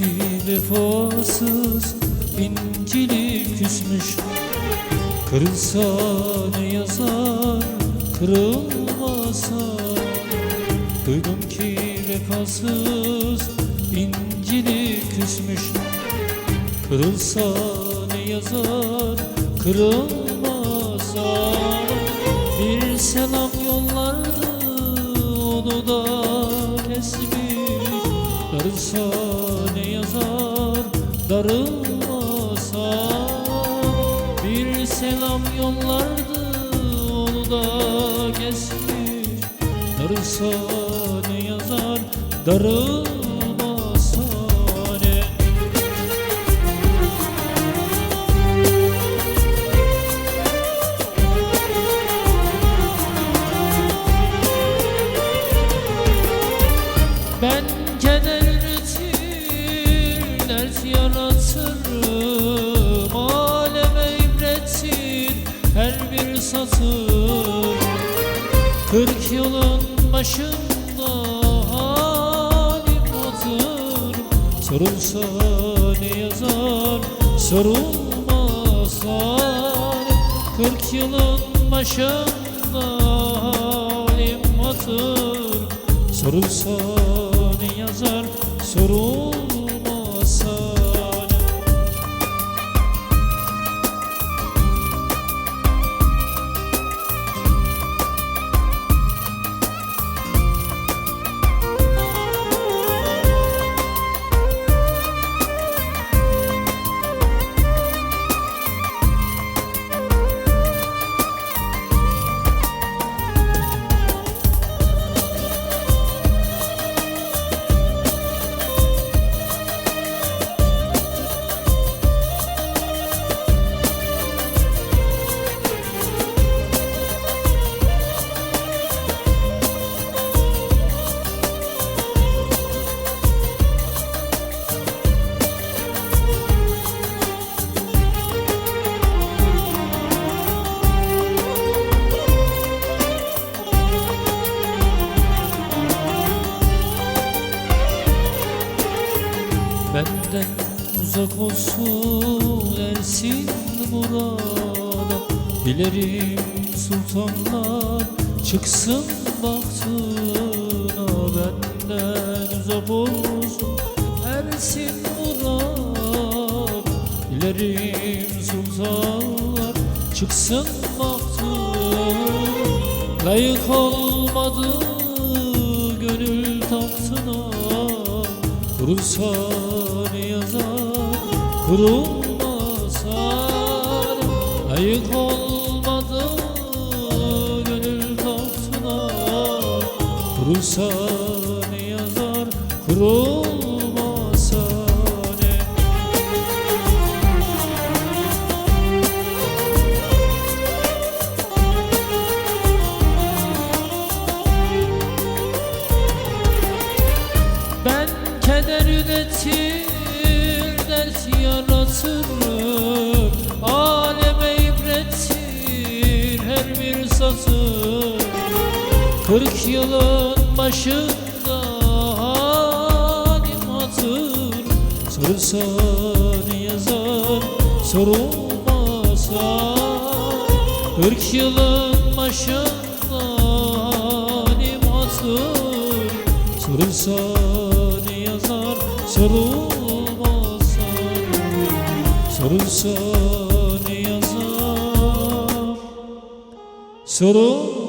ki vefasız incili küsmüş. Kırılsa ne yazar kırılmasa. Duydum ki vefasız incili küsmüş. Kırılsa ne yazar kırılmasa. Bir selam yollardı onu da kesmiş Darılsa ne yazar darılmasa Bir selam yollardı onu da kesmiş. Darılsa ne yazar darılmasa Ben yaratırım Aleme ibretsin her bir satır. Kırk yılın başında halim hatır Sorulsa ne yazar, sorulmasa Kırk yılın başında halim hatır Sorulsa ne yazar, sorulmasa Benden uzak olsun ersin murada Dilerim sultanlar çıksın bahtına. Benden uzak olsun ersin murad Dilerim sultanlar çıksın bahtına. Layık olmadı gönül tahtına Kurulsa ne yazar kurulmasa Layık olmadı gönül tahtına Kurulsa keder üretir, dert yaratırım Aleme ibrettir her bir satır Kırk yılın başında halim hatır Sorulsa ne yazar, sorulmasa Kırk yılın başında halim ne yazar sorulmasa Sorulsa ne yazar? Sorulmasa